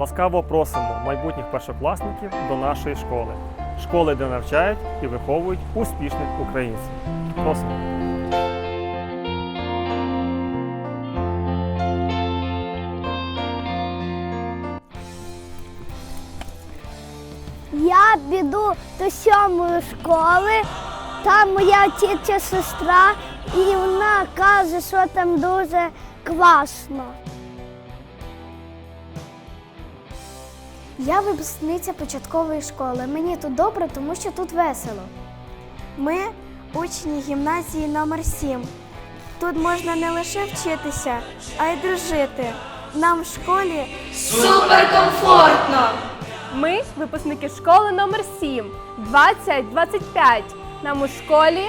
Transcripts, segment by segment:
Ласкаво просимо майбутніх першокласників до нашої школи. Школи, де навчають і виховують успішних українців. Просимо. Я піду до сьомої школи, там моя тітя сестра, і вона каже, що там дуже класно. Я випускниця початкової школи. Мені тут добре, тому що тут весело. Ми учні гімназії номер 7 Тут можна не лише вчитися, а й дружити. Нам в школі Суперкомфортно! Ми випускники школи номер 7 2025. Нам у школі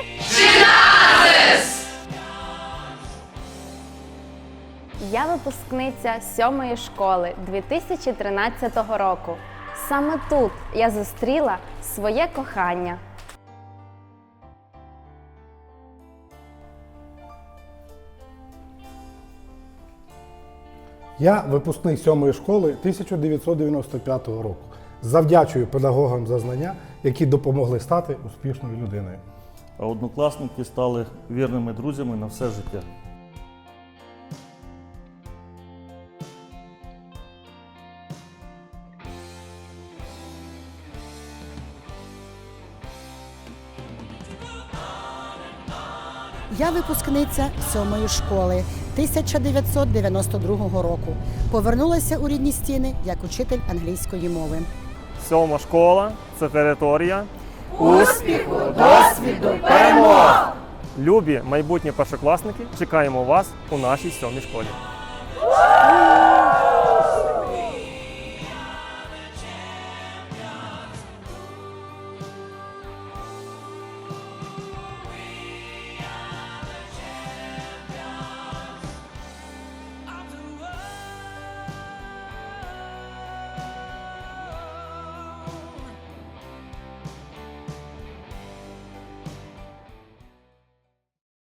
Я випускниця сьомої школи 2013 року. Саме тут я зустріла своє кохання. Я випускник сьомої школи 1995 року. Завдячую педагогам за знання, які допомогли стати успішною людиною. А однокласники стали вірними друзями на все життя. Я випускниця сьомої школи 1992 року. Повернулася у рідні стіни як учитель англійської мови. Сьома школа це територія. Успіху, досвіду, перемог! Любі майбутні першокласники, чекаємо вас у нашій сьомій школі. Ура!